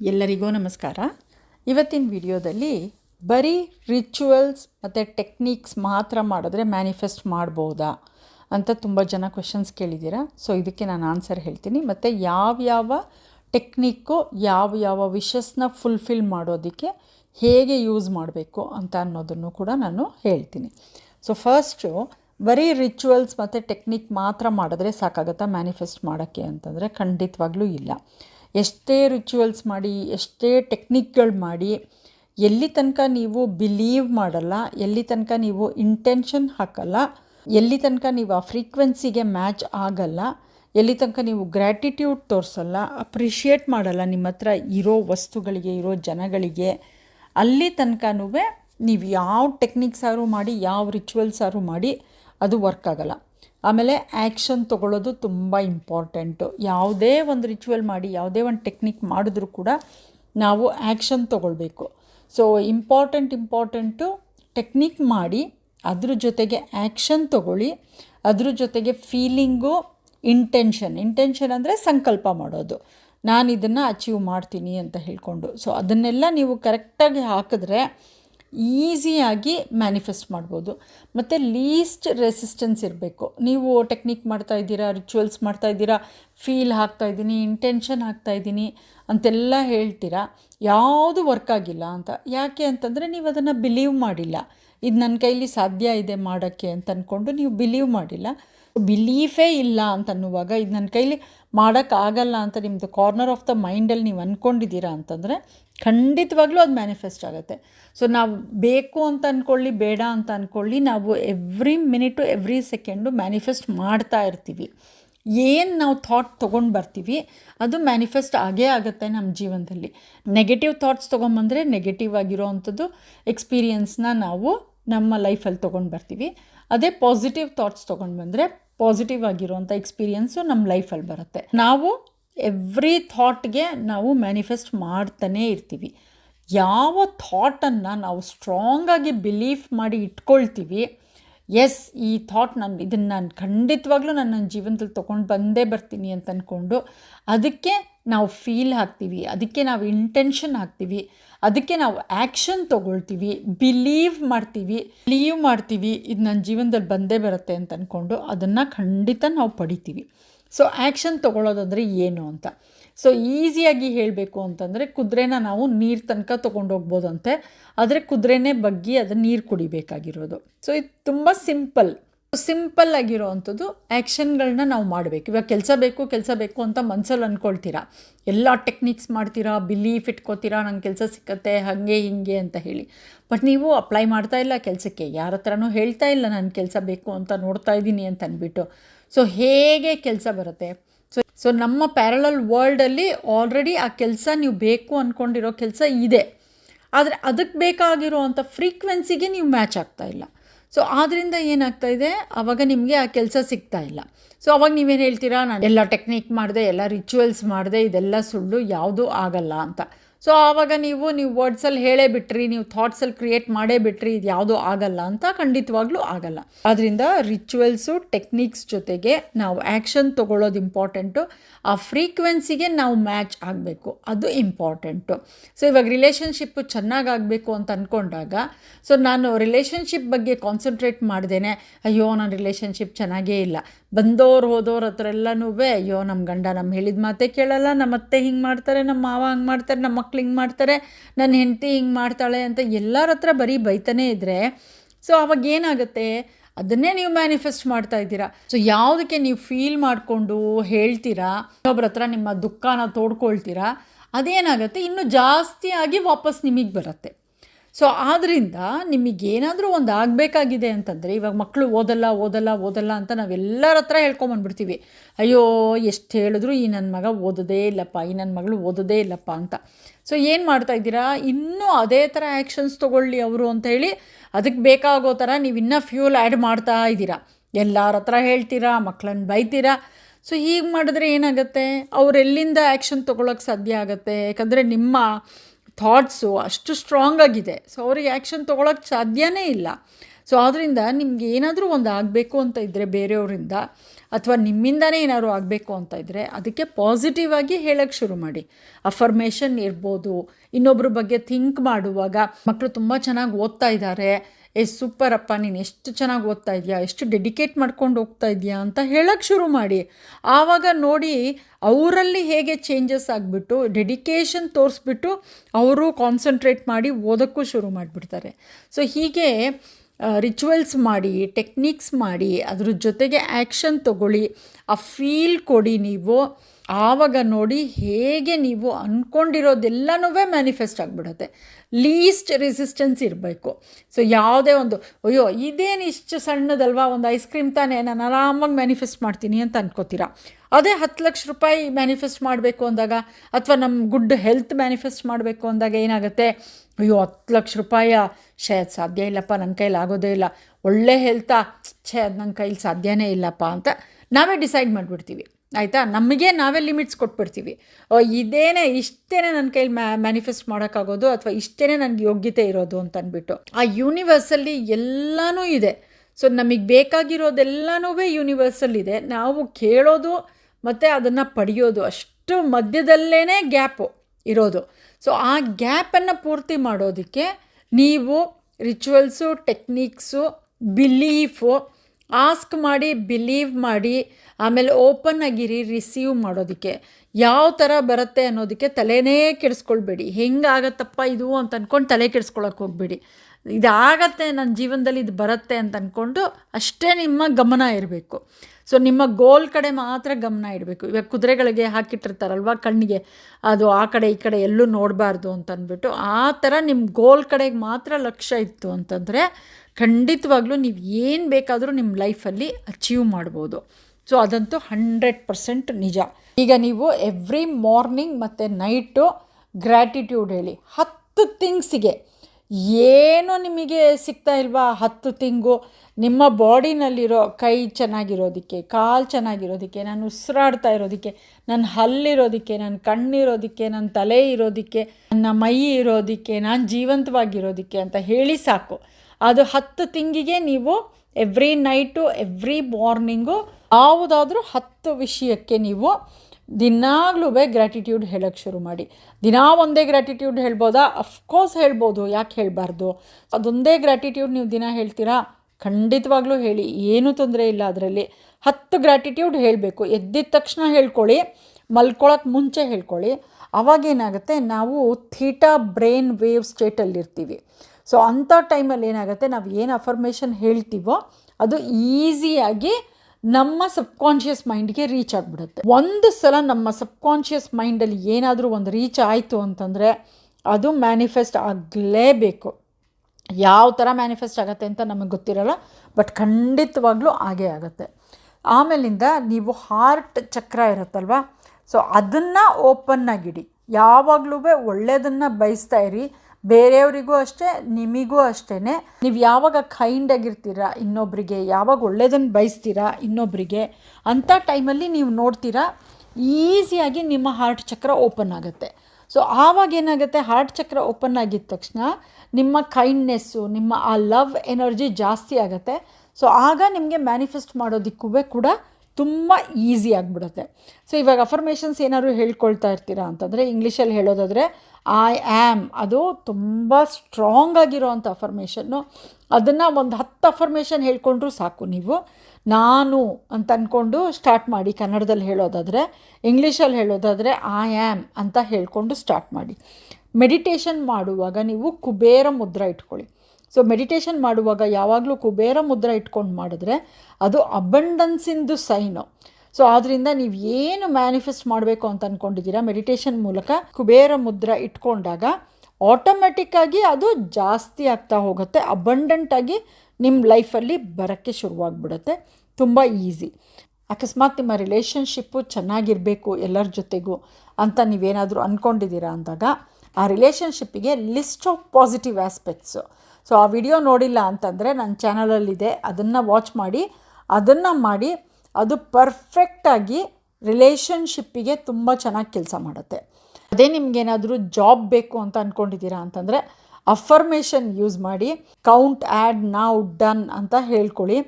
ಎಲ್ಲರಿಗೂ ನಮಸ್ಕಾರ. ಇವತ್ತಿನ ವಿಡಿಯೋದಲ್ಲಿ ಬರೀ ರಿಚುವಲ್ಸ್ ಮತ್ತು ಟೆಕ್ನಿಕ್ಸ್ ಮಾತ್ರ ಮಾಡಿದ್ರೆ ಮ್ಯಾನಿಫೆಸ್ಟ್ ಮಾಡ್ಬೋದಾ ಅಂತ ತುಂಬ ಜನ ಕ್ವೆಶನ್ಸ್ ಕೇಳಿದ್ದೀರಾ. ಸೊ ಇದಕ್ಕೆ ನಾನು ಆನ್ಸರ್ ಹೇಳ್ತೀನಿ. ಮತ್ತು ಯಾವ್ಯಾವ ಟೆಕ್ನಿಕ್ಕು ಯಾವ ಯಾವ ವಿಷಸ್ನ ಫುಲ್ಫಿಲ್ ಮಾಡೋದಕ್ಕೆ ಹೇಗೆ ಯೂಸ್ ಮಾಡಬೇಕು ಅಂತ ಅನ್ನೋದನ್ನು ಕೂಡ ನಾನು ಹೇಳ್ತೀನಿ. ಸೊ ಫಸ್ಟು ಬರೀ ರಿಚುವಲ್ಸ್ ಮತ್ತು ಟೆಕ್ನಿಕ್ ಮಾತ್ರ ಮಾಡಿದ್ರೆ ಸಾಕಾಗತ್ತಾ ಮ್ಯಾನಿಫೆಸ್ಟ್ ಮಾಡೋಕ್ಕೆ ಅಂತಂದರೆ ಖಂಡಿತವಾಗ್ಲೂ ಇಲ್ಲ. ಎಷ್ಟೇ ರಿಚುವಲ್ಸ್ ಮಾಡಿ, ಎಷ್ಟೇ ಟೆಕ್ನಿಕ್ಗಳು ಮಾಡಿ, ಎಲ್ಲಿ ತನಕ ನೀವು ಬಿಲೀವ್ ಮಾಡಲ್ಲ, ಎಲ್ಲಿ ತನಕ ನೀವು ಇಂಟೆನ್ಷನ್ ಹಾಕಲ್ಲ, ಎಲ್ಲಿ ತನಕ ನೀವು ಆ ಫ್ರೀಕ್ವೆನ್ಸಿಗೆ ಮ್ಯಾಚ್ ಆಗಲ್ಲ, ಎಲ್ಲಿ ತನಕ ನೀವು ಗ್ರ್ಯಾಟಿಟ್ಯೂಡ್ ತೋರಿಸಲ್ಲ ಅಪ್ರಿಷಿಯೇಟ್ ಮಾಡಲ್ಲ ನಿಮ್ಮ ಹತ್ರ ಇರೋ ವಸ್ತುಗಳಿಗೆ, ಇರೋ ಜನಗಳಿಗೆ, ಅಲ್ಲಿ ತನಕನೂ ನೀವು ಯಾವ ಟೆಕ್ನಿಕ್ಸ್ ಆದರೂ ಮಾಡಿ, ಯಾವ ರಿಚುವಲ್ಸ್ ಆದ್ರೂ ಮಾಡಿ ಅದು ವರ್ಕ್ ಆಗಲ್ಲ. ಆಮೇಲೆ ಆ್ಯಕ್ಷನ್ ತೊಗೊಳ್ಳೋದು ತುಂಬ ಇಂಪಾರ್ಟೆಂಟು ಯಾವುದೇ ಒಂದು ರಿಚುವಲ್ ಮಾಡಿ, ಯಾವುದೇ ಒಂದು ಟೆಕ್ನಿಕ್ ಮಾಡಿದ್ರೂ ಕೂಡ ನಾವು ಆ್ಯಕ್ಷನ್ ತೊಗೊಳ್ಬೇಕು. ಸೊ ಇಂಪಾರ್ಟೆಂಟ್ ಇಂಪಾರ್ಟೆಂಟು ಟೆಕ್ನಿಕ್ ಮಾಡಿ, ಅದ್ರ ಜೊತೆಗೆ ಆ್ಯಕ್ಷನ್ ತೊಗೊಳ್ಳಿ, ಅದ್ರ ಜೊತೆಗೆ ಫೀಲಿಂಗು ಇಂಟೆನ್ಷನ್ ಇಂಟೆನ್ಷನ್ ಅಂದರೆ ಸಂಕಲ್ಪ ಮಾಡೋದು. ನಾನು ಇದನ್ನು ಅಚೀವ್ ಮಾಡ್ತೀನಿ ಅಂತ ಹೇಳ್ಕೊಂಡು. ಸೊ ಅದನ್ನೆಲ್ಲ ನೀವು ಕರೆಕ್ಟಾಗಿ ಹಾಕಿದ್ರೆ ಈಸಿಯಾಗಿ ಮ್ಯಾನಿಫೆಸ್ಟ್ ಮಾಡ್ಬೋದು. ಮತ್ತು ಲೀಸ್ಟ್ ರೆಸಿಸ್ಟೆನ್ಸ್ ಇರಬೇಕು. ನೀವು ಟೆಕ್ನಿಕ್ ಮಾಡ್ತಾ ಇದ್ದೀರಾ, ರಿಚುವಲ್ಸ್ ಮಾಡ್ತಾ ಇದ್ದೀರಾ, ಫೀಲ್ ಹಾಕ್ತಾ ಇದ್ದೀನಿ, ಇಂಟೆನ್ಷನ್ ಹಾಕ್ತಾ ಇದ್ದೀನಿ ಅಂತೆಲ್ಲ ಹೇಳ್ತೀರಾ, ಯಾವುದು ವರ್ಕ್ ಆಗಿಲ್ಲ ಅಂತ. ಯಾಕೆ ಅಂತಂದರೆ ನೀವು ಅದನ್ನು ಬಿಲೀವ್ ಮಾಡಿಲ್ಲ. ಇದು ನನ್ನ ಕೈಲಿ ಸಾಧ್ಯ ಇದೆ ಮಾಡೋಕ್ಕೆ ಅಂತ ಅಂದ್ಕೊಂಡು ನೀವು ಬಿಲೀವ್ ಮಾಡಿಲ್ಲ. ಬಿಲೀಫೇ ಇಲ್ಲ ಅಂತ ಅನ್ನುವಾಗ ಇದು ನನ್ನ ಕೈಲಿ ಮಾಡೋಕ್ಕಾಗಲ್ಲ ಅಂತ ನಿಮ್ಮದು ಕಾರ್ನರ್ ಆಫ್ ದ ಮೈಂಡಲ್ಲಿ ನೀವು ಅಂದ್ಕೊಂಡಿದ್ದೀರಾ ಅಂತಂದರೆ ಖಂಡಿತವಾಗ್ಲೂ ಅದು ಮ್ಯಾನಿಫೆಸ್ಟ್ ಆಗುತ್ತೆ. ಸೊ ನಾವು ಬೇಕು ಅಂತ ಅಂದ್ಕೊಳ್ಳಿ ಬೇಡ ಅಂತ ಅಂದ್ಕೊಳ್ಳಿ ನಾವು every minute every second manifest ಮಾಡ್ತಾ ಇರ್ತೀವಿ. ಏನು ನಾವು ಥಾಟ್ ತೊಗೊಂಡು ಬರ್ತೀವಿ, ಅದು ಮ್ಯಾನಿಫೆಸ್ಟ್ ಆಗೇ ಆಗುತ್ತೆ ನಮ್ಮ ಜೀವನದಲ್ಲಿ. ನೆಗೆಟಿವ್ ಥಾಟ್ಸ್ ತೊಗೊಂಬಂದರೆ ನೆಗೆಟಿವ್ ಆಗಿರೋ ಅಂಥದ್ದು ಎಕ್ಸ್ಪೀರಿಯನ್ಸ್ನ ನಾವು ನಮ್ಮ ಲೈಫಲ್ಲಿ ತೊಗೊಂಡು ಬರ್ತೀವಿ. ಅದೇ ಪಾಸಿಟಿವ್ ಥಾಟ್ಸ್ ತೊಗೊಂಡು ಬಂದರೆ ಪಾಸಿಟಿವ್ ಆಗಿರೋವಂಥ ಎಕ್ಸ್ಪೀರಿಯನ್ಸು ನಮ್ಮ ಲೈಫಲ್ಲಿ ಬರುತ್ತೆ. ನಾವು ಎವ್ರಿ ಥಾಟ್ಗೆ ನಾವು ಮ್ಯಾನಿಫೆಸ್ಟ್ ಮಾಡ್ತಾನೇ ಇರ್ತೀವಿ. ಯಾವ ಥಾಟನ್ನು ನಾವು ಸ್ಟ್ರಾಂಗಾಗಿ ಬಿಲೀಫ್ ಮಾಡಿ ಇಟ್ಕೊಳ್ತೀವಿ ಎಸ್ ಈ ಥಾಟ್ ನಾನು, ಇದನ್ನು ನಾನು ಖಂಡಿತವಾಗ್ಲೂ ನಾನು ನನ್ನ ಜೀವನದಲ್ಲಿ ತೊಗೊಂಡು ಬಂದೇ ಬರ್ತೀನಿ ಅಂತ ಅಂದ್ಕೊಂಡು ಅದಕ್ಕೆ ನಾವು ಫೀಲ್ ಹಾಕ್ತೀವಿ, ಅದಕ್ಕೆ ನಾವು ಇಂಟೆನ್ಷನ್ ಹಾಕ್ತೀವಿ, ಅದಕ್ಕೆ ನಾವು ಆ್ಯಕ್ಷನ್ ತೊಗೊಳ್ತೀವಿ ಬಿಲೀವ್ ಮಾಡ್ತೀವಿ ಬಿಲೀವ್ ಮಾಡ್ತೀವಿ, ಇದು ನನ್ನ ಜೀವನದಲ್ಲಿ ಬಂದೇ ಬರುತ್ತೆ ಅಂತ ಅಂದ್ಕೊಂಡು ಅದನ್ನು ಖಂಡಿತ ನಾವು ಪಡಿತೀವಿ. ಸೊ ಆ್ಯಕ್ಷನ್ ತೊಗೊಳ್ಳೋದಂದರೆ ಏನು ಅಂತ? ಸೊ ಈಸಿಯಾಗಿ ಹೇಳಬೇಕು ಅಂತಂದರೆ ಕುದುರೆನ ನಾವು ನೀರು ತನಕ ತೊಗೊಂಡೋಗ್ಬೋದಂತೆ. ಆದರೆ ಕುದುರೆನೇ ಬಗ್ಗಿ ಅದನ್ನು ನೀರು ಕುಡಿಬೇಕಾಗಿರೋದು. ಸೊ ಇದು ತುಂಬ ಸಿಂಪಲ್ ಸಿಂಪಲ್ ಆಗಿರೋ ಅಂಥದ್ದು ಆ್ಯಕ್ಷನ್ಗಳನ್ನ ನಾವು ಮಾಡಬೇಕು. ಇವಾಗ ಕೆಲಸ ಬೇಕು ಕೆಲಸ ಬೇಕು ಅಂತ ಮನಸ್ಸಲ್ಲಿ ಅಂದ್ಕೊಳ್ತೀರಾ ಎಲ್ಲ ಟೆಕ್ನಿಕ್ಸ್ ಮಾಡ್ತೀರಾ? ಬಿಲೀಫ್ ಇಟ್ಕೋತೀರಾ? ನಂಗೆ ಕೆಲಸ ಸಿಕ್ಕತ್ತೆ, ಹಾಗೆ, ಹಿಂಗೆ ಅಂತ ಹೇಳಿ. ಬಟ್ ನೀವು ಅಪ್ಲೈ ಮಾಡ್ತಾ ಇಲ್ಲ ಕೆಲಸಕ್ಕೆ. ಯಾರ ಹತ್ರನೂ ಹೇಳ್ತಾ ಇಲ್ಲ, ನಾನು ಕೆಲಸ ಬೇಕು ಅಂತ ನೋಡ್ತಾ ಇದ್ದೀನಿ ಅಂತ ಅಂದ್ಬಿಟ್ಟು ಸೊ ಹೇಗೆ ಕೆಲಸ ಬರುತ್ತೆ? ಸೊ ಸೊ ನಮ್ಮ ಪ್ಯಾರಲಲ್ ವರ್ಲ್ಡಲ್ಲಿ ಆಲ್ರೆಡಿ ಆ ಕೆಲಸ ನೀವು ಬೇಕು ಅಂದ್ಕೊಂಡಿರೋ ಕೆಲಸ ಇದೆ. ಆದರೆ ಅದಕ್ಕೆ ಬೇಕಾಗಿರೋ ಅಂಥ ಫ್ರೀಕ್ವೆನ್ಸಿಗೆ ನೀವು ಮ್ಯಾಚ್ ಆಗ್ತಾ ಇಲ್ಲ. ಸೊ ಆದ್ದರಿಂದ ಏನಾಗ್ತಾ ಇದೆ? ಆವಾಗ ನಿಮಗೆ ಆ ಕೆಲಸ ಸಿಗ್ತಾ ಇಲ್ಲ. ಸೊ ಅವಾಗ ನೀವೇನು ಹೇಳ್ತೀರಾ? ನಾನು ಎಲ್ಲ ಟೆಕ್ನಿಕ್ ಮಾಡಿದೆ, ಎಲ್ಲ ರಿಚುವಲ್ಸ್ ಮಾಡಿದೆ, ಇದೆಲ್ಲ ಸುಳ್ಳು, ಯಾವುದೂ ಆಗಲ್ಲ ಅಂತ. ಸೊ ಆವಾಗ ನೀವು ನೀವು ವರ್ಡ್ಸಲ್ಲಿ ಹೇಳೇ ಬಿಟ್ರಿ, ನೀವು ಥಾಟ್ಸಲ್ಲಿ ಕ್ರಿಯೇಟ್ ಮಾಡೇ ಬಿಟ್ರಿ, ಇದು ಯಾವುದೂ ಆಗಲ್ಲ ಅಂತ ಖಂಡಿತವಾಗ್ಲೂ ಆಗಲ್ಲ. ಆದ್ದರಿಂದ ರಿಚುವಲ್ಸು ಟೆಕ್ನಿಕ್ಸ್ ಜೊತೆಗೆ ನಾವು ಆ್ಯಕ್ಷನ್ ತೊಗೊಳ್ಳೋದು ಇಂಪಾರ್ಟೆಂಟು ಆ ಫ್ರೀಕ್ವೆನ್ಸಿಗೆ ನಾವು ಮ್ಯಾಚ್ ಆಗಬೇಕು. ಅದು ಇಂಪಾರ್ಟೆಂಟು ಸೊ ಇವಾಗ ರಿಲೇಷನ್ಶಿಪ್ಪು ಚೆನ್ನಾಗಾಗಬೇಕು ಅಂತ ಅಂದ್ಕೊಂಡಾಗ ಸೊ ನಾನು ರಿಲೇಷನ್ಶಿಪ್ ಬಗ್ಗೆ ಕಾನ್ಸಂಟ್ರೇಟ್ ಮಾಡ್ದೇನೆ. ಅಯ್ಯೋ ನನ್ನ ರಿಲೇಷನ್ಶಿಪ್ ಚೆನ್ನಾಗೇ ಇಲ್ಲ. ಬಂದೋರು, ಹೋದೋರ ಹತ್ರ ಎಲ್ಲನೂ ಅಯ್ಯೋ ನಮ್ಮ ಗಂಡ ನಮ್ಮ ಹೇಳಿದ ಮಾತೇ ಕೇಳಲ್ಲ ನಮ್ಮ ಅತ್ತೆ ಹಿಂಗೆ ಮಾಡ್ತಾರೆ ನಮ್ಮ ಮಾವ ಹಂಗೆ ಮಾಡ್ತಾರೆ, ನಮ್ಮ ಮಕ್ಳು ಹಿಂಗೆ ಮಾಡ್ತಾರೆ ನನ್ನ ಹೆಂಡತಿ ಹಿಂಗೆ ಮಾಡ್ತಾಳೆ ಅಂತ ಎಲ್ಲರ ಹತ್ರ ಬರೀ ಬೈತಾನೆ ಇದ್ದರೆ ಸೊ ಅವಾಗ ಏನಾಗುತ್ತೆ, ಅದನ್ನೇ ನೀವು ಮ್ಯಾನಿಫೆಸ್ಟ್ ಮಾಡ್ತಾ ಇದ್ದೀರಾ. ಸೊ ಯಾವುದಕ್ಕೆ ನೀವು ಫೀಲ್ ಮಾಡಿಕೊಂಡು ಹೇಳ್ತೀರಾ, ಇನ್ನೊಬ್ರ ಹತ್ರ ನಿಮ್ಮ ದುಃಖನ ತೋಡ್ಕೊಳ್ತೀರಾ, ಅದೇನಾಗುತ್ತೆ, ಇನ್ನೂ ಜಾಸ್ತಿ ಆಗಿ ವಾಪಸ್ ನಿಮಗೆ ಬರುತ್ತೆ. ಸೊ ಆದ್ದರಿಂದ ನಿಮಗೇನಾದರೂ ಒಂದು ಆಗಬೇಕಾಗಿದೆ ಅಂತಂದರೆ, ಇವಾಗ ಮಕ್ಕಳು ಓದಲ್ಲ ಓದಲ್ಲ ಓದಲ್ಲ ಅಂತ ನಾವೆಲ್ಲರ ಹತ್ರ ಹೇಳ್ಕೊಂಬಂದ್ಬಿಡ್ತೀವಿ ಅಯ್ಯೋ, ಎಷ್ಟು ಹೇಳಿದ್ರು ಈ ನನ್ನ ಮಗ ಓದೋದೇ ಇಲ್ಲಪ್ಪ, ಈ ನನ್ನ ಮಗಳು ಓದೋದೇ ಇಲ್ಲಪ್ಪ ಅಂತ. ಸೊ ಏನು ಮಾಡ್ತಾ ಇದ್ದೀರಾ? ಇನ್ನೂ ಅದೇ ಥರ ಆ್ಯಕ್ಷನ್ಸ್ ತೊಗೊಳ್ಳಿ ಅವರು ಅಂತ ಹೇಳಿ ಅದಕ್ಕೆ ಬೇಕಾಗೋ ಥರ ನೀವು ಇನ್ನೂ ಫ್ಯೂಲ್ ಆ್ಯಡ್ ಮಾಡ್ತಾ ಇದ್ದೀರಾ. ಎಲ್ಲರ ಹತ್ರ ಹೇಳ್ತೀರಾ ಮಕ್ಕಳನ್ನ ಬೈತೀರಾ? ಸೊ ಹೀಗೆ ಮಾಡಿದ್ರೆ ಏನಾಗುತ್ತೆ? ಅವರೆಲ್ಲಿಂದ ಆ್ಯಕ್ಷನ್ ತೊಗೊಳಕ್ಕೆ ಸಾಧ್ಯ ಆಗುತ್ತೆ? ಯಾಕಂದರೆ ನಿಮ್ಮ ಥಾಟ್ಸು ಅಷ್ಟು ಸ್ಟ್ರಾಂಗ್ ಆಗಿದೆ. ಸೊ ಅವ್ರಿಗೆ ಆ್ಯಕ್ಷನ್ ತೊಗೊಳಕ್ಕೆ ಸಾಧ್ಯವೇ ಇಲ್ಲ. ಸೊ ಆದ್ದರಿಂದ ನಿಮ್ಗೆ ಏನಾದರೂ ಒಂದು ಆಗಬೇಕು ಅಂತ ಇದ್ದರೆ ಬೇರೆಯವರಿಂದ, ಅಥವಾ ನಿಮ್ಮಿಂದನೇ ಏನಾದ್ರು ಆಗಬೇಕು ಅಂತ ಇದ್ದರೆ ಅದಕ್ಕೆ ಪಾಸಿಟಿವ್ ಆಗಿ ಹೇಳೋಕ್ಕೆ ಶುರು ಮಾಡಿ. ಅಫರ್ಮೇಷನ್ ಇರ್ಬೋದು ಇನ್ನೊಬ್ಬರ ಬಗ್ಗೆ ಥಿಂಕ್ ಮಾಡುವಾಗ ಮಕ್ಕಳು ತುಂಬ ಚೆನ್ನಾಗಿ ಓದ್ತಾ ಇದ್ದಾರೆ ಏ ಸೂಪರಪ್ಪ, ನೀನು ಎಷ್ಟು ಚೆನ್ನಾಗಿ ಓದ್ತಾ ಇದೆಯಾ, ಎಷ್ಟು ಡೆಡಿಕೇಟ್ ಮಾಡ್ಕೊಂಡು ಹೋಗ್ತಾ ಇದೆಯಾ ಅಂತ ಹೇಳೋಕ್ಕೆ ಶುರು ಮಾಡಿ. ಆವಾಗ ನೋಡಿ ಅವರಲ್ಲಿ ಹೇಗೆ ಚೇಂಜಸ್ ಆಗಿಬಿಟ್ಟು ಡೆಡಿಕೇಶನ್ ತೋರಿಸ್ಬಿಟ್ಟು, ಅವರು ಕಾನ್ಸಂಟ್ರೇಟ್ ಮಾಡಿ ಓದೋಕ್ಕೂ ಶುರು ಮಾಡಿಬಿಡ್ತಾರೆ. ಸೊ ಹೀಗೆ ರಿಚುವಲ್ಸ್ ಮಾಡಿ ಟೆಕ್ನಿಕ್ಸ್ ಮಾಡಿ ಅದ್ರ ಜೊತೆಗೆ ಆ್ಯಕ್ಷನ್ ತಗೊಳ್ಳಿ. ಆ ಫೀಲ್ ಕೊಡಿ ನೀವು. ಆವಾಗ ನೋಡಿ ಹೇಗೆ ನೀವು ಅಂದ್ಕೊಂಡಿರೋದೆಲ್ಲನೂ ಮ್ಯಾನಿಫೆಸ್ಟ್ ಆಗಿಬಿಡುತ್ತೆ. ಲೀಸ್ಟ್ ರೆಸಿಸ್ಟೆನ್ಸ್ ಇರಬೇಕು. ಸೊ ಯಾವುದೇ ಒಂದು, ಅಯ್ಯೋ, ಇದೇನು ಇಷ್ಟು ಸಣ್ಣದಲ್ವಾ, ಒಂದು ಐಸ್ ಕ್ರೀಮ್ ತಾನೇ, ನಾನು ಆರಾಮಾಗಿ ಮ್ಯಾನಿಫೆಸ್ಟ್ ಮಾಡ್ತೀನಿ ಅಂತ ಅನ್ಕೋತೀರಾ? ಅದೇ ಹತ್ತು ಲಕ್ಷ ರೂಪಾಯಿ ಮ್ಯಾನಿಫೆಸ್ಟ್ ಮಾಡಬೇಕು ಅಂದಾಗ, ಅಥವಾ ನಮ್ಮ ಗುಡ್ ಹೆಲ್ತ್ ಮ್ಯಾನಿಫೆಸ್ಟ್ ಮಾಡಬೇಕು ಅಂದಾಗ ಏನಾಗುತ್ತೆ? ಅಯ್ಯೋ, ಹತ್ತು ಲಕ್ಷ ರೂಪಾಯ, ಛೇ ಸಾಧ್ಯ ಇಲ್ಲಪ್ಪ ನನ್ನ ಕೈಲಿ ಆಗೋದೇ ಇಲ್ಲ. ಒಳ್ಳೆ ಹೆಲ್ತಾ ಛೇ, ಅದು ನನ್ನ ಕೈಲಿ ಸಾಧ್ಯನೇ ಇಲ್ಲಪ್ಪ ಅಂತ ನಾವೇ ಡಿಸೈಡ್ ಮಾಡಿಬಿಡ್ತೀವಿ. ಆಯಿತಾ? ನಮಗೆ ನಾವೇ ಲಿಮಿಟ್ಸ್ ಕೊಟ್ಬಿಡ್ತೀವಿ. ಇದೇನೇ ಇಷ್ಟೇ ನನ್ನ ಕೈಲಿ ಮ್ಯಾ, ಮ್ಯಾನಿಫೆಸ್ಟ್ ಮಾಡೋಕ್ಕಾಗೋದು ಅಥವಾ ಇಷ್ಟೇ ನನಗೆ ಯೋಗ್ಯತೆ ಇರೋದು ಅಂತ ಅಂದ್ಬಿಟ್ಟು ಆ ಯೂನಿವರ್ಸಲ್ಲಿ ಎಲ್ಲನೂ ಇದೆ. ಸೊ, ನಮಗೆ ಬೇಕಾಗಿರೋದೆಲ್ಲನೂ ಯೂನಿವರ್ಸಲ್ಲಿದೆ. ನಾವು ಕೇಳೋದು ಮತ್ತು ಅದನ್ನು ಪಡೆಯೋದು ಅಷ್ಟು ಮಧ್ಯದಲ್ಲೇ ಗ್ಯಾಪು ಇರೋದು. ಸೊ, ಆ ಗ್ಯಾಪನ್ನು ಪೂರ್ತಿ ಮಾಡೋದಕ್ಕೆ ನೀವು ರಿಚುವಲ್ಸು, ಟೆಕ್ನಿಕ್ಸು, ಬಿಲೀಫು ಆಸ್ಕ್ ಮಾಡಿ, ಬಿಲೀವ್ ಮಾಡಿ, ಆಮೇಲೆ ಓಪನ್ ಆಗಿರಿ, ರಿಸೀವ್ ಮಾಡೋದಕ್ಕೆ. ಯಾವ ಥರ ಬರುತ್ತೆ ಅನ್ನೋದಕ್ಕೆ ತಲೆನೇ ಕೆಡಿಸ್ಕೊಳ್ಬೇಡಿ. ಹೆಂಗಾಗತ್ತಪ್ಪ ಇದು ಅಂತ ಅಂದ್ಕೊಂಡು ತಲೆ ಕೆಡಿಸ್ಕೊಳಕ್ಕೆ ಹೋಗಬೇಡಿ. ಇದಾಗತ್ತೆ ನನ್ನ ಜೀವನದಲ್ಲಿ ಇದು ಬರುತ್ತೆ ಅಂತ ಅಂದ್ಕೊಂಡು ಅಷ್ಟೇ ನಿಮ್ಮ ಗಮನ ಇರಬೇಕು. ಸೊ, ನಿಮ್ಮ ಗೋಲ್ ಕಡೆ ಮಾತ್ರ ಗಮನ ಇಡಬೇಕು. ಇವಾಗ ಕುದುರೆಗಳಿಗೆ ಹಾಕಿಟ್ಟಿರ್ತಾರಲ್ವ ಕಣ್ಣಿಗೆ, ಅದು ಆ ಕಡೆ ಈ ಕಡೆ ಎಲ್ಲೂ ನೋಡಬಾರ್ದು ಅಂತ ಅಂದ್ಬಿಟ್ಟು ಆ ಥರ ನಿಮ್ಮ ಗೋಲ್ ಕಡೆಗೆ ಮಾತ್ರ ಲಕ್ಷ್ಯ ಇತ್ತು ಅಂತಂದರೆ ಖಂಡಿತವಾಗ್ಲೂ ನೀವು ಏನು ಬೇಕಾದರೂ ನಿಮ್ಮ ಲೈಫಲ್ಲಿ ಅಚೀವ್ ಮಾಡ್ಬೋದು. ಸೊ ಅದಂತೂ ಹಂಡ್ರೆಡ್ ಪರ್ಸೆಂಟ್ ನಿಜ. ಈಗ ನೀವು ಎವ್ರಿ ಮಾರ್ನಿಂಗ್ ಮತ್ತು ನೈಟು ಗ್ರ್ಯಾಟಿಟ್ಯೂಡ್ ಹೇಳಿ. ಹತ್ತು ಥಿಂಗ್ಸಿಗೆ ಏನು ನಿಮಗೆ ಸಿಗ್ತಾ ಇಲ್ವಾ? ಹತ್ತು ತಿಂಗು. ನಿಮ್ಮ ಬಾಡಿನಲ್ಲಿರೋ ಕೈ ಚೆನ್ನಾಗಿರೋದಕ್ಕೆ, ಕಾಲು ಚೆನ್ನಾಗಿರೋದಕ್ಕೆ, ನಾನು ಉಸಿರಾಡ್ತಾ ಇರೋದಕ್ಕೆ ನನ್ನ ಹಲ್ಲಿರೋದಕ್ಕೆ ನನ್ನ ಕಣ್ಣಿರೋದಕ್ಕೆ ನನ್ನ ತಲೆ ಇರೋದಕ್ಕೆ, ನನ್ನ ಮೈ ಇರೋದಕ್ಕೆ, ನಾನು ಜೀವಂತವಾಗಿರೋದಕ್ಕೆ ಅಂತ ಹೇಳಿ ಸಾಕು. ಅದು ಹತ್ತು ತಿಂಗಿಗೆ ನೀವು ಎವ್ರಿ ನೈಟು ಎವ್ರಿ ಮಾರ್ನಿಂಗು ಯಾವುದಾದ್ರೂ ಹತ್ತು ವಿಷಯಕ್ಕೆ ನೀವು ದಿನಾಗ್ಲೂ ಗ್ರ್ಯಾಟಿಟ್ಯೂಡ್ ಹೇಳೋಕ್ಕೆ ಶುರು ಮಾಡಿ. ದಿನಾ ಒಂದೇ ಗ್ರ್ಯಾಟಿಟ್ಯೂಡ್ ಹೇಳ್ಬೋದಾ? ಅಫ್ಕೋರ್ಸ್ ಹೇಳ್ಬೋದು. ಯಾಕೆ ಹೇಳಬಾರ್ದು? ಅದೊಂದೇ ಗ್ರ್ಯಾಟಿಟ್ಯೂಡ್ ನೀವು ದಿನ ಹೇಳ್ತೀರಾ? ಖಂಡಿತವಾಗ್ಲೂ ಹೇಳಿ. ಏನೂ ತೊಂದರೆ ಇಲ್ಲ ಅದರಲ್ಲಿ. ಹತ್ತು ಗ್ರ್ಯಾಟಿಟ್ಯೂಡ್ ಹೇಳಬೇಕು. ಎದ್ದಿದ ತಕ್ಷಣ ಹೇಳ್ಕೊಳ್ಳಿ. ಮಲ್ಕೊಳಕ್ಕೆ ಮುಂಚೆ ಹೇಳ್ಕೊಳ್ಳಿ. ಅವಾಗೇನಾಗುತ್ತೆ ನಾವು ಥೀಟಾ ಬ್ರೈನ್ ವೇವ್ ಸ್ಟೇಟಲ್ಲಿರ್ತೀವಿ ಸೊ ಅಂಥ ಟೈಮಲ್ಲಿ ಏನಾಗುತ್ತೆ, ನಾವು ಏನು ಅಫರ್ಮೇಷನ್ ಹೇಳ್ತೀವೋ ಅದು ಈಸಿಯಾಗಿ ನಮ್ಮ ಸಬ್ಕಾನ್ಷಿಯಸ್ ಮೈಂಡ್ಗೆ ರೀಚ್ ಆಗಿಬಿಡುತ್ತೆ. ಒಂದು ಸಲ ನಮ್ಮ ಸಬ್ಕಾನ್ಷಿಯಸ್ ಮೈಂಡಲ್ಲಿ ಏನಾದರೂ ಒಂದು ರೀಚ್ ಆಯಿತು ಅಂತಂದರೆ ಅದು ಮ್ಯಾನಿಫೆಸ್ಟ್ ಆಗಲೇಬೇಕು. ಯಾವ ಥರ ಮ್ಯಾನಿಫೆಸ್ಟ್ ಆಗುತ್ತೆ ಅಂತ ನಮಗೆ ಗೊತ್ತಿರಲ್ಲ ಬಟ್ ಖಂಡಿತವಾಗ್ಲೂ ಆಗೇ ಆಗುತ್ತೆ. ಆಮೇಲಿಂದ ನೀವು ಹಾರ್ಟ್ ಚಕ್ರ ಇರುತ್ತಲ್ವ ಸೊ ಅದನ್ನು ಓಪನ್ನಾಗಿಡಿ ಯಾವಾಗಲೂ ಒಳ್ಳೆಯದನ್ನು ಬಯಸ್ತಾ ಇರಿ ಬೇರೆಯವರಿಗೂ ಅಷ್ಟೇ, ನಿಮಗೂ ಅಷ್ಟೇ ನೀವು ಯಾವಾಗ ಕೈಂಡ್ ಆಗಿರ್ತೀರಾ ಇನ್ನೊಬ್ಬರಿಗೆ ಯಾವಾಗ ಒಳ್ಳೆಯದನ್ನು ಬಯಸ್ತೀರಾ ಇನ್ನೊಬ್ಬರಿಗೆ ಅಂಥ ಟೈಮಲ್ಲಿ ನೀವು ನೋಡ್ತೀರಾ ಈಸಿಯಾಗಿ ನಿಮ್ಮ ಹಾರ್ಟ್ ಚಕ್ರ ಓಪನ್ ಆಗುತ್ತೆ. ಸೊ ಆವಾಗ ಏನಾಗುತ್ತೆ ಹಾರ್ಟ್ ಚಕ್ರ ಓಪನ್ ಆಗಿದ ತಕ್ಷಣ ನಿಮ್ಮ ಕೈಂಡ್ನೆಸ್ಸು ನಿಮ್ಮ ಆ ಲವ್ ಎನರ್ಜಿ ಜಾಸ್ತಿ ಆಗುತ್ತೆ. ಸೊ ಆಗ ನಿಮಗೆ ಮ್ಯಾನಿಫೆಸ್ಟ್ ಮಾಡೋದಕ್ಕೂ ಕೂಡ ತುಂಬ ಈಸಿ ಆಗಿಬಿಡುತ್ತೆ. ಸೊ ಇವಾಗ ಅಫರ್ಮೇಷನ್ಸ್ ಏನಾದ್ರು ಹೇಳ್ಕೊಳ್ತಾ ಇರ್ತೀರಾ ಅಂತಂದರೆ ಇಂಗ್ಲೀಷಲ್ಲಿ ಹೇಳೋದಾದರೆ ಐ ಆ್ಯಮ್ ಅದು ತುಂಬ ಸ್ಟ್ರಾಂಗ್ ಆಗಿರೋ ಅಂಥ ಅಫರ್ಮೇಷನ್ನು ಅದನ್ನು ಒಂದು ಹತ್ತು ಅಫರ್ಮೇಷನ್ ಹೇಳ್ಕೊಂಡ್ರೂ ಸಾಕು ನೀವು. ನಾನು ಅಂತ ಅಂದ್ಕೊಂಡು ಸ್ಟಾರ್ಟ್ ಮಾಡಿ ಕನ್ನಡದಲ್ಲಿ ಹೇಳೋದಾದರೆ ಇಂಗ್ಲೀಷಲ್ಲಿ ಹೇಳೋದಾದರೆ ಐ ಆ್ಯಮ್ ಅಂತ ಹೇಳ್ಕೊಂಡು ಸ್ಟಾರ್ಟ್ ಮಾಡಿ. ಮೆಡಿಟೇಷನ್ ಮಾಡುವಾಗ ನೀವು ಕುಬೇರ ಮುದ್ರ ಇಟ್ಕೊಳ್ಳಿ. ಸೊ ಮೆಡಿಟೇಷನ್ ಮಾಡುವಾಗ ಯಾವಾಗಲೂ ಕುಬೇರ ಮುದ್ರ ಇಟ್ಕೊಂಡು ಮಾಡಿದ್ರೆ ಅದು ಅಬಂಡನ್ಸಿಂದು ಸೈನು ಸೊ ಆದ್ದರಿಂದ ನೀವು ಏನು ಮ್ಯಾನಿಫೆಸ್ಟ್ ಮಾಡಬೇಕು ಅಂತ ಅಂದ್ಕೊಂಡಿದ್ದೀರಾ ಮೆಡಿಟೇಷನ್ ಮೂಲಕ ಕುಬೇರ ಮುದ್ರ ಇಟ್ಕೊಂಡಾಗ ಆಟೋಮೆಟಿಕ್ಕಾಗಿ ಅದು ಜಾಸ್ತಿ ಆಗ್ತಾ ಹೋಗುತ್ತೆ ಅಬಂಡೆಂಟಾಗಿ ನಿಮ್ಮ ಲೈಫಲ್ಲಿ ಬರೋಕ್ಕೆ ಶುರುವಾಗ್ಬಿಡುತ್ತೆ. ತುಂಬ ಈಸಿ ಅಕಸ್ಮಾತ್ ನಿಮ್ಮ ರಿಲೇಷನ್ಶಿಪ್ಪು ಚೆನ್ನಾಗಿರಬೇಕು ಎಲ್ಲರ ಜೊತೆಗೂ ಅಂತ ನೀವೇನಾದರೂ ಅಂದ್ಕೊಂಡಿದ್ದೀರಾ ಅಂದಾಗ, ಆ ರಿಲೇಷನ್ಶಿಪ್ಪಿಗೆ list of positive aspects so ಆ ವಿಡಿಯೋ ನೋಡಿಲ್ಲ ಅಂತಂದರೆ ನನ್ನ ಚಾನಲಲ್ಲಿದೆ, ಅದನ್ನು ವಾಚ್ ಮಾಡಿ, ಅದನ್ನು ಮಾಡಿ, ಅದು ಪರ್ಫೆಕ್ಟಾಗಿ ರಿಲೇಷನ್ಶಿಪ್ಪಿಗೆ ತುಂಬ ಚೆನ್ನಾಗಿ ಕೆಲಸ ಮಾಡುತ್ತೆ. ಅದೇ ನಿಮಗೇನಾದರೂ ಜಾಬ್ ಬೇಕು ಅಂತ ಅಂದ್ಕೊಂಡಿದ್ದೀರಾ ಅಂತಂದರೆ ಅಫರ್ಮೇಷನ್ ಯೂಸ್ ಮಾಡಿ ಕೌಂಟ್ ಆ್ಯಡ್ ನಾವು ಡನ್ ಅಂತ ಹೇಳ್ಕೊಳ್ಳಿ.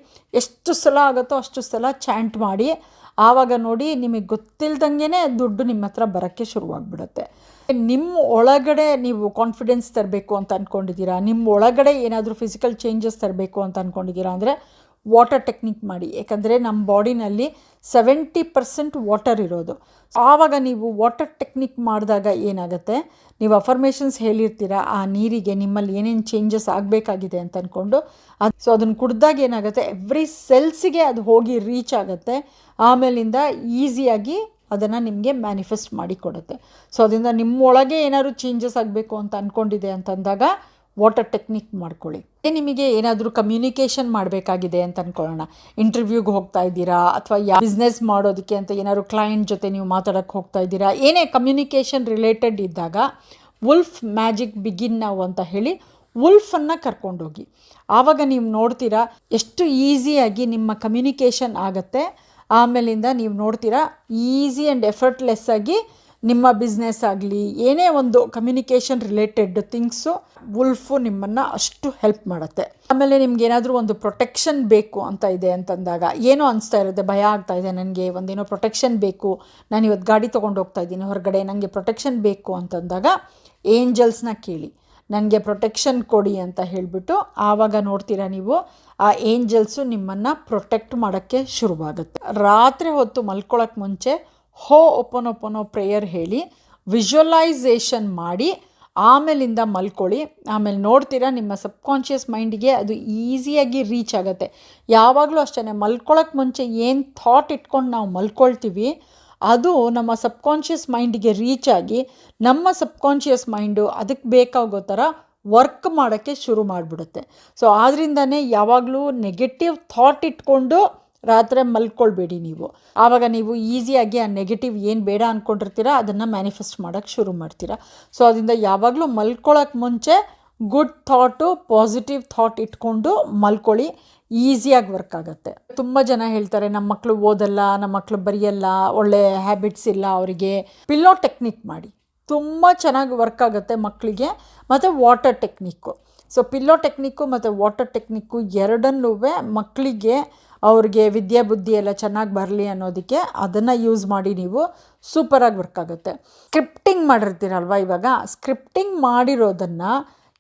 ಎಷ್ಟು ಸಲ ಆಗುತ್ತೋ ಅಷ್ಟು ಸಲ ಚಾಂಟ್ ಮಾಡಿ, ಆವಾಗ ನೋಡಿ ನಿಮಗೆ ಗೊತ್ತಿಲ್ದಂಗೆ ದುಡ್ಡು ನಿಮ್ಮ ಹತ್ರ ಬರೋಕ್ಕೆ ಶುರುವಾಗ್ಬಿಡುತ್ತೆ. ನಿಮ್ಮ ಒಳಗಡೆ ನೀವು ಕಾನ್ಫಿಡೆನ್ಸ್ ತರಬೇಕು ಅಂತ ಅಂದ್ಕೊಂಡಿದ್ದೀರಾ ನಿಮ್ಮ ಒಳಗಡೆ ಏನಾದರೂ ಫಿಸಿಕಲ್ ಚೇಂಜಸ್ ತರಬೇಕು ಅಂತ ಅಂದ್ಕೊಂಡಿದ್ದೀರಾ ಅಂದರೆ ವಾಟರ್ ಟೆಕ್ನಿಕ್ ಮಾಡಿ. ಯಾಕಂದರೆ ನಮ್ಮ ಬಾಡಿನಲ್ಲಿ ಸೆವೆಂಟಿ ಪರ್ಸೆಂಟ್ ವಾಟರ್ ಇರೋದು. ಆವಾಗ ನೀವು ವಾಟರ್ ಟೆಕ್ನಿಕ್ ಮಾಡಿದಾಗ ಏನಾಗುತ್ತೆ? ನೀವು ಅಫರ್ಮೇಷನ್ಸ್ ಹೇಳಿರ್ತೀರ? ಆ ನೀರಿಗೆ ನಿಮ್ಮಲ್ಲಿ ಏನೇನು ಚೇಂಜಸ್ ಆಗಬೇಕಾಗಿದೆ ಅಂತ ಅಂದ್ಕೊಂಡು ಅದು ಸೊ ಅದನ್ನು ಕುಡ್ದಾಗ ಏನಾಗುತ್ತೆ? ಎವ್ರಿ ಸೆಲ್ಸಿಗೆ ಅದು ಹೋಗಿ ರೀಚ್ ಆಗುತ್ತೆ. ಆಮೇಲಿಂದ ಈಸಿಯಾಗಿ ಅದನ್ನು ನಿಮಗೆ ಮ್ಯಾನಿಫೆಸ್ಟ್ ಮಾಡಿ ಕೊಡುತ್ತೆ. ಸೊ ಅದರಿಂದ ನಿಮ್ಮೊಳಗೆ ಏನಾದರೂ ಚೇಂಜಸ್ ಆಗಬೇಕು ಅಂತ ಅಂದ್ಕೊಂಡಿದೆ ಅಂತಂದಾಗ ವಾಟರ್ ಟೆಕ್ನಿಕ್ ಮಾಡ್ಕೊಳ್ಳಿ. ನಿಮಗೆ ಏನಾದರೂ ಕಮ್ಯುನಿಕೇಷನ್ ಮಾಡಬೇಕಾಗಿದೆ ಅಂತ ಅಂದ್ಕೊಳ್ಳೋಣ ಇಂಟರ್ವ್ಯೂಗೆ ಹೋಗ್ತಾ ಇದ್ದೀರಾ? ಅಥವಾ ಯಾವ ಬಿಸ್ನೆಸ್ ಮಾಡೋದಕ್ಕೆ ಅಂತ ಏನಾದರೂ ಕ್ಲೈಂಟ್ ಜೊತೆ ನೀವು ಮಾತಾಡೋಕ್ಕೆ ಹೋಗ್ತಾ ಇದ್ದೀರಾ? ಏನೇ ಕಮ್ಯುನಿಕೇಷನ್ ರಿಲೇಟೆಡ್ ಇದ್ದಾಗ ವುಲ್ಫ್ ಮ್ಯಾಜಿಕ್ ಬಿಗಿನ್ ನಾವು ಅಂತ ಹೇಳಿ ವುಲ್ಫನ್ನು ಕರ್ಕೊಂಡೋಗಿ. ಆವಾಗ ನೀವು ನೋಡ್ತೀರಾ, ಎಷ್ಟು ಈಸಿಯಾಗಿ ನಿಮ್ಮ ಕಮ್ಯುನಿಕೇಷನ್ ಆಗುತ್ತೆ. ಆಮೇಲಿಂದ ನೀವು ನೋಡ್ತೀರಾ ಈಸಿ ಆ್ಯಂಡ್ ಎಫರ್ಟ್ಲೆಸ್ ಆಗಿ ನಿಮ್ಮ ಬಿಸ್ನೆಸ್ ಆಗಲಿ, ಏನೇ ಒಂದು ಕಮ್ಯುನಿಕೇಷನ್ ರಿಲೇಟೆಡ್ ಥಿಂಗ್ಸು ವುಲ್ಫು ನಿಮ್ಮನ್ನು ಅಷ್ಟು ಹೆಲ್ಪ್ ಮಾಡುತ್ತೆ. ಆಮೇಲೆ ನಿಮ್ಗೆ ಏನಾದರೂ ಒಂದು ಪ್ರೊಟೆಕ್ಷನ್ ಬೇಕು ಅಂತ ಇದೆ ಅಂತಂದಾಗ, ಏನೋ ಅನಿಸ್ತಾ ಇರುತ್ತೆ, ಭಯ ಆಗ್ತಾ ಇದೆ, ನನಗೆ ಒಂದೇನೋ ಪ್ರೊಟೆಕ್ಷನ್ ಬೇಕು ನಾನು ಇವತ್ತು ಗಾಡಿ ತೊಗೊಂಡು ಹೋಗ್ತಾ ಇದ್ದೀನಿ, ಹೊರಗಡೆ ನನಗೆ ಪ್ರೊಟೆಕ್ಷನ್ ಬೇಕು ಅಂತಂದಾಗ ಏಂಜಲ್ಸ್ನ ಕೇಳಿ. ನನಗೆ ಪ್ರೊಟೆಕ್ಷನ್ ಕೊಡಿ ಅಂತ ಹೇಳಿಬಿಟ್ಟು ಆವಾಗ ನೋಡ್ತೀರಾ ನೀವು, ಆ ಏಂಜಲ್ಸು ನಿಮ್ಮನ್ನು ಪ್ರೊಟೆಕ್ಟ್ ಮಾಡೋಕ್ಕೆ ಶುರುವಾಗುತ್ತೆ. ರಾತ್ರಿ ಹೊತ್ತು ಮಲ್ಕೊಳ್ಳೋಕ್ಕೆ ಮುಂಚೆ ಹೋ ಓಪನ್ ಒಪ್ಪನೋ ಪ್ರೇಯರ್ ಹೇಳಿ ವಿಜುವಲೈಸೇಷನ್ ಮಾಡಿ, ಆಮೇಲಿಂದ ಮಲ್ಕೊಳ್ಳಿ. ಆಮೇಲೆ ನೋಡ್ತೀರಾ ನಿಮ್ಮ ಸಬ್ಕಾನ್ಷಿಯಸ್ ಮೈಂಡಿಗೆ ಅದು ಈಸಿಯಾಗಿ ರೀಚ್ ಆಗುತ್ತೆ. ಯಾವಾಗಲೂ ಅಷ್ಟೇ ಮಲ್ಕೊಳ್ಳೋಕ್ಕೆ ಮುಂಚೆ ಏನು ಥಾಟ್ ಇಟ್ಕೊಂಡು ನಾವು ಮಲ್ಕೊಳ್ತೀವಿ ಅದು ನಮ್ಮ ಸಬ್ಕಾನ್ಷಿಯಸ್ ಮೈಂಡಿಗೆ ರೀಚ್ ಆಗಿ ನಮ್ಮ ಸಬ್ಕಾನ್ಷಿಯಸ್ ಮೈಂಡು ಅದಕ್ಕೆ ಬೇಕಾಗೋ ಥರ ವರ್ಕ್ ಮಾಡೋಕ್ಕೆ ಶುರು ಮಾಡಿಬಿಡುತ್ತೆ. ಸೊ ಆದ್ದರಿಂದನೇ ಯಾವಾಗಲೂ ನೆಗೆಟಿವ್ ಥಾಟ್ ಇಟ್ಕೊಂಡು ರಾತ್ರಿ ಮಲ್ಕೊಳ್ಬೇಡಿ ನೀವು. ಆವಾಗ ನೀವು ಈಸಿಯಾಗಿ ಆ ನೆಗೆಟಿವ್ ಏನು ಬೇಡ ಅಂದ್ಕೊಂಡಿರ್ತೀರ ಅದನ್ನು ಮ್ಯಾನಿಫೆಸ್ಟ್ ಮಾಡೋಕ್ಕೆ ಶುರು ಮಾಡ್ತೀರಾ. ಸೊ, ಅದರಿಂದ ಯಾವಾಗಲೂ ಮಲ್ಕೊಳ್ಳೋಕೆ ಮುಂಚೆ ಗುಡ್ ಥಾಟು, ಪಾಸಿಟಿವ್ ಥಾಟ್ ಇಟ್ಕೊಂಡು ಮಲ್ಕೊಳ್ಳಿ. ಈಸಿಯಾಗಿ ವರ್ಕ್ ಆಗುತ್ತೆ. ತುಂಬ ಜನ ಹೇಳ್ತಾರೆ ನಮ್ಮ ಮಕ್ಕಳು ಓದಲ್ಲ ನಮ್ಮ ಮಕ್ಕಳು ಬರೆಯಲ್ಲ, ಒಳ್ಳೆ ಹ್ಯಾಬಿಟ್ಸ್ ಇಲ್ಲ ಅವರಿಗೆ. ಪಿಲ್ಲೋ ಟೆಕ್ನಿಕ್ ಮಾಡಿ. ತುಂಬ ಚೆನ್ನಾಗಿ ವರ್ಕ್ ಆಗುತ್ತೆ ಮಕ್ಕಳಿಗೆ ಮತ್ತು water technique so pillow technique ಮತ್ತು ವಾಟರ್ ಟೆಕ್ನಿಕ್ಕು ಎರಡನ್ನೂ ಮಕ್ಕಳಿಗೆ ಅವ್ರಿಗೆ ವಿದ್ಯೆ ಬುದ್ಧಿ ಎಲ್ಲ ಚೆನ್ನಾಗಿ ಬರಲಿ ಅನ್ನೋದಕ್ಕೆ ಅದನ್ನು ಯೂಸ್ ಮಾಡಿ ನೀವು ಸೂಪರಾಗಿ ವರ್ಕ್ ಆಗುತ್ತೆ. ಸ್ಕ್ರಿಪ್ಟಿಂಗ್ ಮಾಡಿರ್ತೀರಲ್ವ ಇವಾಗ? ಸ್ಕ್ರಿಪ್ಟಿಂಗ್ ಮಾಡಿರೋದನ್ನು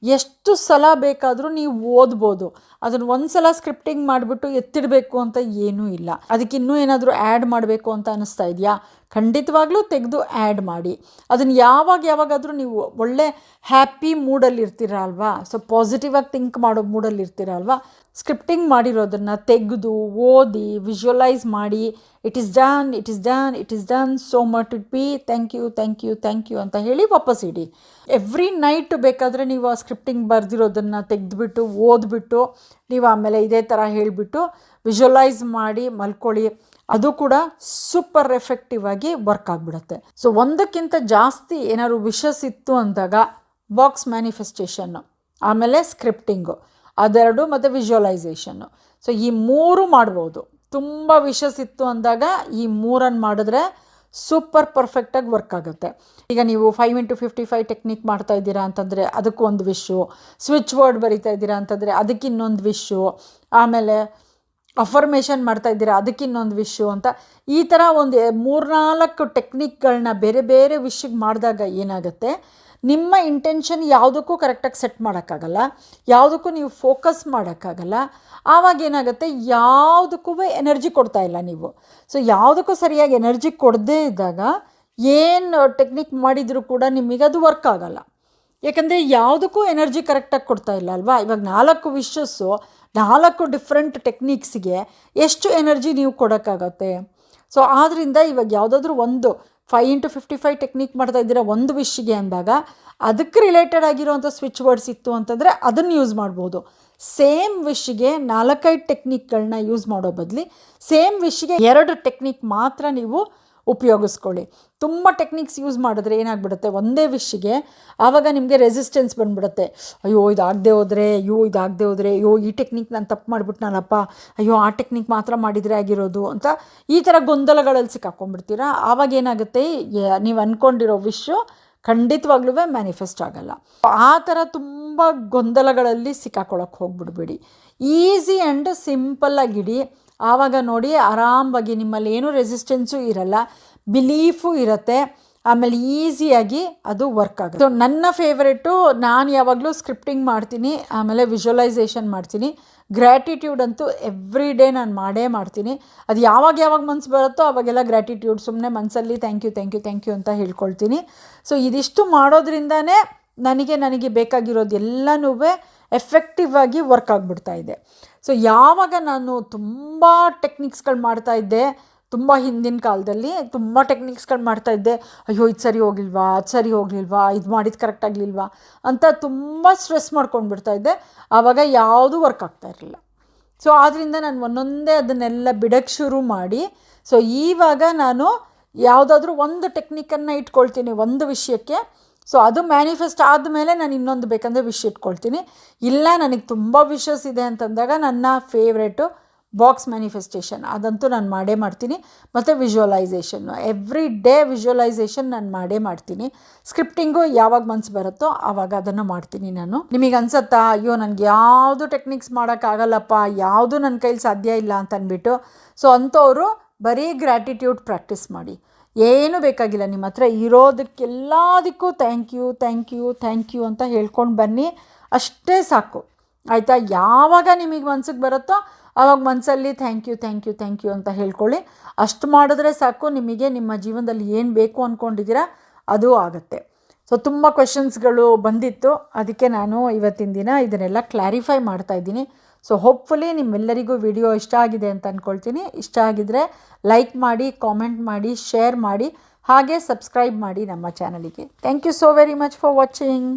ಎಷ್ಟು ಸಲ ಬೇಕಾದರೂ ನೀವು ಓದ್ಬೋದು. ಅದನ್ನು ಒಂದು ಸಲ ಸ್ಕ್ರಿಪ್ಟಿಂಗ್ ಮಾಡಿಬಿಟ್ಟು ಎತ್ತಿಡಬೇಕು ಅಂತ ಏನೂ ಇಲ್ಲ. ಅದಕ್ಕೆ ಇನ್ನೂ ಏನಾದರೂ ಆ್ಯಡ್ ಮಾಡಬೇಕು ಅಂತ ಅನ್ನಿಸ್ತಾ ಇದೆಯಾ? ಖಂಡಿತವಾಗ್ಲೂ ತೆಗೆದು ಆ್ಯಡ್ ಮಾಡಿ. ಅದನ್ನು ಯಾವಾಗ ಯಾವಾಗಾದರೂ ನೀವು ಒಳ್ಳೆ ಹ್ಯಾಪಿ ಮೂಡಲ್ಲಿ ಇರ್ತೀರ ಅಲ್ವಾ ಸೊ ಪಾಸಿಟಿವಾಗಿ ಥಿಂಕ್ ಮಾಡೋ ಮೂಡಲ್ಲಿ ಇರ್ತೀರ ಅಲ್ವಾ? ಸ್ಕ್ರಿಪ್ಟಿಂಗ್ ಮಾಡಿರೋದನ್ನು ತೆಗೆದು, ಓದಿ ವಿಜುವಲೈಸ್ ಮಾಡಿ. It is done it is done it is done so much it be thank you thank you thank you ಅಂತ ಹೇಳಿ ವಾಪಸ್ ಇಡಿ. ಎವ್ರಿ ನೈಟ್ ಬೇಕಾದರೆ ನೀವು ಆ ಸ್ಕ್ರಿಪ್ಟಿಂಗ್ ಬರೆದಿರೋದನ್ನು ತೆಗೆದುಬಿಟ್ಟು, ಓದ್ಬಿಟ್ಟು ನೀವು ಆಮೇಲೆ ಇದೇ ಥರ ಹೇಳಿಬಿಟ್ಟು ವಿಜುವಲೈಸ್ ಮಾಡಿ ಮಲ್ಕೊಳ್ಳಿ. ಅದು ಕೂಡ ಸೂಪರ್ ಎಫೆಕ್ಟಿವ್ ಆಗಿ ವರ್ಕ್ ಆಗಿಬಿಡುತ್ತೆ. ಸೊ ಒಂದಕ್ಕಿಂತ ಜಾಸ್ತಿ ಏನಾದ್ರು ವಿಷಸ್ ಇತ್ತು ಅಂದಾಗ ಬಾಕ್ಸ್ ಮ್ಯಾನಿಫೆಸ್ಟೇಷನ್ನು ಆಮೇಲೆ ಸ್ಕ್ರಿಪ್ಟಿಂಗು ಅದೆರಡು ಮತ್ತು ವಿಜುವಲೈಸೇಷನ್ನು ಸೊ ಈ ಮೂರು ಮಾಡ್ಬೋದು. ತುಂಬ ವಿಷಸ್ ಇತ್ತು ಅಂದಾಗ ಈ ಮೂರನ್ನು ಮಾಡಿದ್ರೆ ಸೂಪರ್ ಪರ್ಫೆಕ್ಟಾಗಿ ವರ್ಕ್ ಆಗುತ್ತೆ. ಈಗ ನೀವು five into fifty five technique ಮಾಡ್ತಾ ಇದ್ದೀರಾ ಅಂತಂದರೆ ಅದಕ್ಕೂ ಒಂದು ವಿಶ್ಶು ಸ್ವಿಚ್ ವರ್ಡ್ ಬರಿತಾ ಇದ್ದೀರಾ ಅಂತಂದರೆ ಅದಕ್ಕೆ ಇನ್ನೊಂದು ವಿಶು ಆಮೇಲೆ ಅಫರ್ಮೇಷನ್ ಮಾಡ್ತಾ ಇದ್ದೀರಾ ಅದಕ್ಕೆ ಇನ್ನೊಂದು ವಿಶ್ಶು ಅಂತ. ಈ ಥರ ಒಂದು ಮೂರ್ನಾಲ್ಕು ಟೆಕ್ನಿಕ್ಗಳನ್ನ ಬೇರೆ ಬೇರೆ ವಿಷಯಕ್ಕೆ ಮಾಡಿದಾಗ ಏನಾಗುತ್ತೆ? ನಿಮ್ಮ ಇಂಟೆನ್ಷನ್ ಯಾವುದಕ್ಕೂ ಕರೆಕ್ಟಾಗಿ ಸೆಟ್ ಮಾಡೋಕ್ಕಾಗಲ್ಲ, ಯಾವುದಕ್ಕೂ ನೀವು ಫೋಕಸ್ ಮಾಡೋಕ್ಕಾಗಲ್ಲ. ಆವಾಗ ಏನಾಗುತ್ತೆ, ಯಾವುದಕ್ಕೂ ಎನರ್ಜಿ ಕೊಡ್ತಾ ಇಲ್ಲ ನೀವು. ಸೊ ಯಾವುದಕ್ಕೂ ಸರಿಯಾಗಿ ಎನರ್ಜಿ ಕೊಡದೇ ಇದ್ದಾಗ ಏನು ಟೆಕ್ನಿಕ್ ಮಾಡಿದರೂ ಕೂಡ ನಿಮಗೆ ಅದು ವರ್ಕ್ ಆಗಲ್ಲ. ಯಾಕಂದರೆ ಯಾವುದಕ್ಕೂ ಎನರ್ಜಿ ಕರೆಕ್ಟಾಗಿ ಕೊಡ್ತಾ ಇಲ್ಲ ಅಲ್ವಾ? ಇವಾಗ ನಾಲ್ಕು ವಿಷಸ್ಸು ನಾಲ್ಕು ಡಿಫ್ರೆಂಟ್ ಟೆಕ್ನಿಕ್ಸ್ಗೆ ಎಷ್ಟು ಎನರ್ಜಿ ನೀವು ಕೊಡೋಕ್ಕಾಗತ್ತೆ? ಸೊ ಆದ್ದರಿಂದ ಇವಾಗ ಯಾವುದಾದ್ರೂ ಒಂದು five into fifty five technique ಮಾಡ್ತಾ ಇದ್ದೀರಾ ಒಂದು ವಿಷ್ಗೆ ಅಂದಾಗ ಅದಕ್ಕೆ ರಿಲೇಟೆಡ್ ಆಗಿರುವಂಥ ಸ್ವಿಚ್ ವರ್ಡ್ಸ್ ಇತ್ತು ಅಂತಂದರೆ ಅದನ್ನು ಯೂಸ್ ಮಾಡ್ಬೋದು. ಸೇಮ್ ವಿಷ್ಗೆ ನಾಲ್ಕೈದು ಟೆಕ್ನಿಕ್ಗಳನ್ನ ಯೂಸ್ ಮಾಡೋ ಬದಲಿ ಸೇಮ್ ವಿಷ್ಗೆ ಎರಡು ಟೆಕ್ನಿಕ್ ಮಾತ್ರ ನೀವು ಉಪಯೋಗಿಸ್ಕೊಳ್ಳಿ. ತುಂಬ ಟೆಕ್ನಿಕ್ಸ್ ಯೂಸ್ ಮಾಡಿದ್ರೆ ಏನಾಗ್ಬಿಡುತ್ತೆ? ಒಂದೇ ವಿಷ್ಗೆ ಆವಾಗ ನಿಮಗೆ ರೆಸಿಸ್ಟೆನ್ಸ್ ಬಂದ್ಬಿಡುತ್ತೆ. ಅಯ್ಯೋ, ಇದಾಗದೆ ಹೋದರೆ, ಅಯ್ಯೋ, ಇದಾಗದೆ ಹೋದರೆ, ಅಯ್ಯೋ, ಈ ಟೆಕ್ನಿಕ್ ನಾನು ತಪ್ಪು ಮಾಡಿಬಿಟ್ನಲ್ಲಪ್ಪ, ಅಯ್ಯೋ, ಆ ಟೆಕ್ನಿಕ್ ಮಾತ್ರ ಮಾಡಿದರೆ ಆಗಿರೋದು ಅಂತ ಈ ಥರ ಗೊಂದಲಗಳಲ್ಲಿ ಸಿಕ್ಕಾಕೊಂಡ್ಬಿಡ್ತೀರಾ? ಆವಾಗ ಏನಾಗುತ್ತೆ? ನೀವು ಅಂದ್ಕೊಂಡಿರೋ ವಿಶ್ ಖಂಡಿತವಾಗ್ಲೂ ಮ್ಯಾನಿಫೆಸ್ಟ್ ಆಗಲ್ಲ. ಆ ಥರ ತುಂಬ ಗೊಂದಲಗಳಲ್ಲಿ ಸಿಕ್ಕಾಕೊಳ್ಳೋಕೆ ಹೋಗ್ಬಿಡ್ಬೇಡಿ. ಈಸಿ ಆ್ಯಂಡ್ ಸಿಂಪಲ್ಲಾಗಿಡಿ ಆವಾಗ ನೋಡಿ ಆರಾಮವಾಗಿ ನಿಮ್ಮಲ್ಲಿ ಏನೂ ರೆಸಿಸ್ಟೆನ್ಸು ಇರಲ್ಲ. ಬಿಲೀಫು ಇರುತ್ತೆ. ಆಮೇಲೆ ಈಸಿಯಾಗಿ ಅದು ವರ್ಕ್ ಆಗುತ್ತೆ. ಸೊ ನನ್ನ ಫೇವ್ರೆಟು ನಾನು ಯಾವಾಗಲೂ ಸ್ಕ್ರಿಪ್ಟಿಂಗ್ ಮಾಡ್ತೀನಿ, ಆಮೇಲೆ ವಿಜುವಲೈಸೇಷನ್ ಮಾಡ್ತೀನಿ. ಗ್ರ್ಯಾಟಿಟ್ಯೂಡ್ ಅಂತೂ ಎವ್ರಿ ಡೇ ನಾನು ಮಾಡೇ ಮಾಡ್ತೀನಿ. ಅದು ಯಾವಾಗ ಯಾವಾಗ ಮನ್ಸು ಬರುತ್ತೋ ಅವಾಗೆಲ್ಲ ಗ್ರ್ಯಾಟಿಟ್ಯೂಡ್ ಸುಮ್ಮನೆ ಮನಸ್ಸಲ್ಲಿ thank you thank you thank you ಅಂತ ಹೇಳ್ಕೊಳ್ತೀನಿ. ಸೊ ಇದಿಷ್ಟು ಮಾಡೋದ್ರಿಂದನೇ ನನಗೆ ನನಗೆ ಬೇಕಾಗಿರೋದು ಎಲ್ಲನೂ ಎಫೆಕ್ಟಿವ್ ಆಗಿ ವರ್ಕ್ ಆಗಿಬಿಡ್ತಾ ಇದೆ. ಸೊ ಯಾವಾಗ ನಾನು ತುಂಬ ಟೆಕ್ನಿಕ್ಸ್ಗಳು ಮಾಡ್ತಾ ಇದ್ದೆ, ತುಂಬ ಹಿಂದಿನ ಕಾಲದಲ್ಲಿ ತುಂಬ ಟೆಕ್ನಿಕ್ಸ್ಗಳು ಮಾಡ್ತಾ ಇದ್ದೆ, ಅಯ್ಯೋ, ಇದು ಸರಿ ಹೋಗ್ಲಿಲ್ವಾ ಅದು ಸರಿ ಹೋಗ್ಲಿಲ್ವಾ, ಇದು ಮಾಡಿದ್ದು ಕರೆಕ್ಟ್ ಆಗಲಿಲ್ವಾ? ಅಂತ ತುಂಬ ಸ್ಟ್ರೆಸ್ ಮಾಡ್ಕೊಂಡು ಇದ್ದೆ. ಆವಾಗ ಯಾವುದೂ ವರ್ಕ್ ಆಗ್ತಾ ಇರಲಿಲ್ಲ. ಸೊ ಆದ್ದರಿಂದ ನಾನು ಒಂದೊಂದೇ ಅದನ್ನೆಲ್ಲ ಬಿಡಕ್ಕೆ ಶುರು ಮಾಡಿ ಸೊ ಈವಾಗ ನಾನು ಯಾವುದಾದ್ರೂ ಒಂದು ಟೆಕ್ನಿಕನ್ನು ಇಟ್ಕೊಳ್ತೀನಿ, ಒಂದು ವಿಷಯಕ್ಕೆ. ಸೊ ಅದು ಮ್ಯಾನಿಫೆಸ್ಟ್ ಆದಮೇಲೆ ನಾನು ಇನ್ನೊಂದು ಬೇಕಂದರೆ ವಿಶ್ ಇಟ್ಕೊಳ್ತೀನಿ. ಇಲ್ಲ, ನನಗೆ ತುಂಬ ವಿಷಸ್ ಇದೆ ಅಂತಂದಾಗ ನನ್ನ ಫೇವ್ರೇಟು ಬಾಕ್ಸ್ ಮ್ಯಾನಿಫೆಸ್ಟೇಷನ್ ಅದಂತೂ ನಾನು ಮಾಡೇ ಮಾಡ್ತೀನಿ. ಮತ್ತು ವಿಜುವಲೈಸೇಷನ್ನು ಎವ್ರಿ ಡೇ ವಿಜುವಲೈಸೇಷನ್ ನಾನು ಮಾಡೇ ಮಾಡ್ತೀನಿ. ಸ್ಕ್ರಿಪ್ಟಿಂಗು ಯಾವಾಗ ಮನ್ಸು ಬರುತ್ತೋ ಆವಾಗ ಅದನ್ನು ಮಾಡ್ತೀನಿ ನಾನು. ನಿಮಗೆ ಅನ್ಸತ್ತಾ? ಅಯ್ಯೋ ನನಗೆ ಯಾವುದು ಟೆಕ್ನಿಕ್ಸ್ ಮಾಡೋಕ್ಕಾಗಲ್ಲಪ್ಪ ಯಾವುದು ನನ್ನ ಕೈಲಿ ಸಾಧ್ಯ ಇಲ್ಲ ಅಂತ ಅಂದ್ಬಿಟ್ಟು ಸೊ ಅಂಥವರು ಬರೀ ಗ್ರ್ಯಾಟಿಟ್ಯೂಡ್ ಪ್ರಾಕ್ಟೀಸ್ ಮಾಡಿ. ಏನು ಬೇಕಾಗಿಲ್ಲ, ನಿಮ್ಮ ಹತ್ರ ಇರೋದಕ್ಕೆಲ್ಲದಕ್ಕೂ thank you thank you thank you ಅಂತ ಹೇಳ್ಕೊಂಡು ಬನ್ನಿ. ಅಷ್ಟೇ ಸಾಕು. ಆಯಿತಾ? ಯಾವಾಗ ನಿಮಗೆ ಮನ್ಸಿಗೆ ಬರುತ್ತೋ ಆವಾಗ ಮನಸ್ಸಲ್ಲಿ thank you thank you thank you ಅಂತ ಹೇಳ್ಕೊಳ್ಳಿ. ಅಷ್ಟು ಮಾಡಿದ್ರೆ ಸಾಕು, ನಿಮಗೆ ನಿಮ್ಮ ಜೀವನದಲ್ಲಿ ಏನು ಬೇಕು ಅಂದ್ಕೊಂಡಿದ್ದೀರಾ ಅದು ಆಗುತ್ತೆ. ಸೊ ತುಂಬ ಕ್ವೆಶನ್ಸ್ಗಳು ಬಂದಿತ್ತು. ಅದಕ್ಕೆ ನಾನು ಇವತ್ತಿನ ದಿನ ಇದನ್ನೆಲ್ಲ ಕ್ಲಾರಿಫೈ ಮಾಡ್ತಾ ಇದ್ದೀನಿ. ಸೊ ಹೋಪ್ಫುಲಿ ನಿಮ್ಮೆಲ್ಲರಿಗೂ ವಿಡಿಯೋ ಇಷ್ಟ ಆಗಿದೆ ಅಂತ ಅಂದ್ಕೊಳ್ತೀನಿ ಇಷ್ಟ ಆಗಿದ್ರೆ ಲೈಕ್ ಮಾಡಿ ಕಾಮೆಂಟ್ ಮಾಡಿ ಶೇರ್ ಮಾಡಿ, ಹಾಗೆ ಸಬ್ಸ್ಕ್ರೈಬ್ ಮಾಡಿ ನಮ್ಮ ಚಾನಲಿಗೆ thank you so very much for watching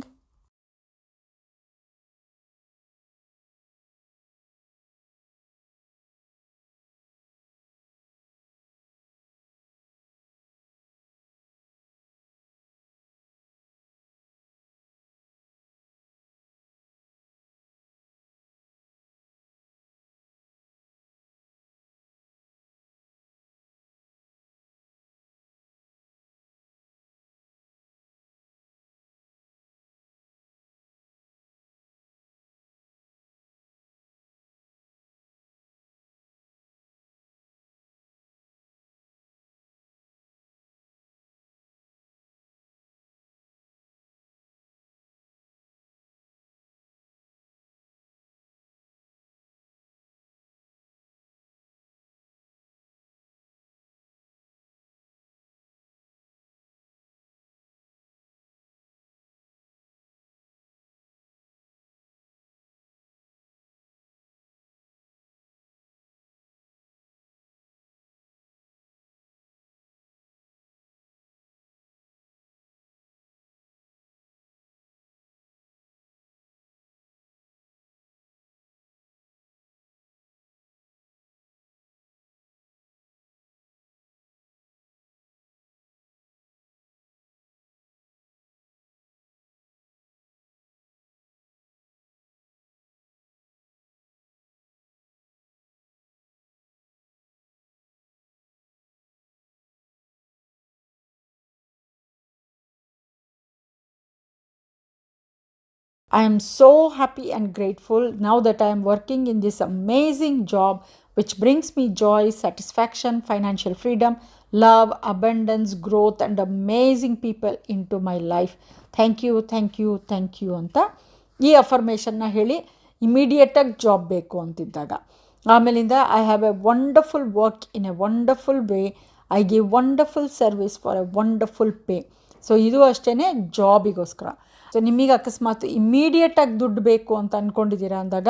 I am so happy and grateful now that I am working in this amazing job which brings me joy, satisfaction, financial freedom, love, abundance, growth, and amazing people into my life. Thank you thank you thank you ಅಂತ ಈ ಅಫರ್ಮೇಷನ್ನ ಹೇಳಿ ಇಮಿಡಿಯೇಟಾಗಿ job ಬೇಕು ಅಂತಿದ್ದಾಗ ಆಮೇಲಿಂದ I have a wonderful work in a wonderful way I give wonderful service for a wonderful pay so ಇದು ಅಷ್ಟೇ ಜಾಬಿಗೋಸ್ಕರ ನಿಮಗೆ ಅಕಸ್ಮಾತ್ ಇಮ್ಮಿಡಿಯೇಟಾಗಿ ದುಡ್ಡು ಬೇಕು ಅಂತ ಅಂದ್ಕೊಂಡಿದ್ದೀರಾ ಅಂದಾಗ